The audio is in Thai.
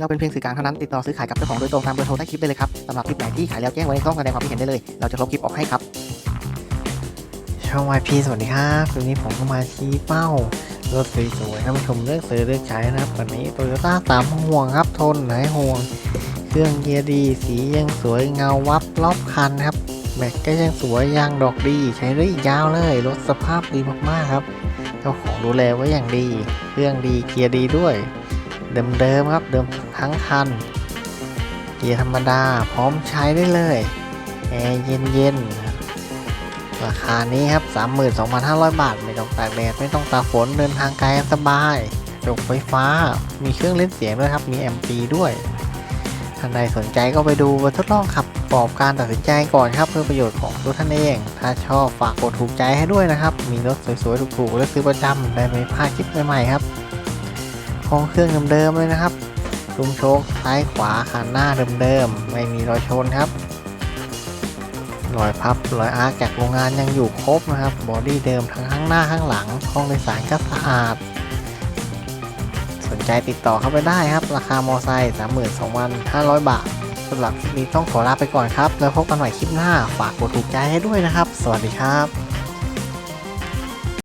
เราเป็นเพียงสื่อกลางเท่านั้นติดต่อซื้อขายกับเจ้าของโดยตรงตามเบอร์โทรใต้คลิปได้เลยครับสำหรับคลิปไหนที่ขายแล้วแจ้งไว้ในช่องแสดงความคิดเห็นได้เลย เราจะลบคลิปออกให้ครับช่อง YP สวัสดีครับวันนี้ผมก็มาชี้เป้ารถสวยๆท่านผู้ชมเลือกซื้อเลือกใช้นะครับวันนี้โตโยต้าสามห่วงครับทนไหนห่วง เครื่องเกียร์ดีสียังสวยเงาวับรอบคันครับแม็กก็ยังสวยยางดอกดี ใช้ได้อีกยาวเลยรถสภาพดีมากๆครับเจ้าของดูแลไว้อย่างดี เครื่องดีเกียร์ดีด้วย เดิมๆครับเดิม ทั้งคัน เกียร์ธรรมดาพร้อมใช้ได้เลย แอร์เย็นๆ ราคานี้ครับ 32,500 บาท ไม่ต้องตากแดด ไม่ต้องตากฝน เดินทางไกลสบายจกไฟฟ้า มีเครื่องเล่นเสียงด้วยครับ มีแอมปีด้วยท่านใดสนใจก็ไปดูทดลองขับประกอบการตัดสินใจก่อนครับ เพื่อประโยชน์ของตัวท่านเอง ถ้าชอบฝากกดถูกใจให้ด้วยนะครับ มีรถสวยๆถูกๆและซื้อประจำได้ไม่พลาดคลิปใหม่ๆครับห้องเครื่องเดิมๆเลยนะครับ ซุ้มโชคซ้ายขวาคันหน้าเดิมๆ ไม่มีรอยชนครับ รอยพับรอยอาร์จากโรงงานยังอยู่ครบนะครับ บอดี้เดิมทั้งข้างหน้าข้างหลัง ห้องโดยสารก็สะอาด สนใจติดต่อเข้าไปได้ครับ ราคามอไซค์32,500 บาทสำหรับคลิปนี้ต้องขอลาไปก่อนครับ แล้วพบกันใหม่คลิปหน้า ฝากกดถูกใจให้ด้วยนะครับ สวัสดีครับ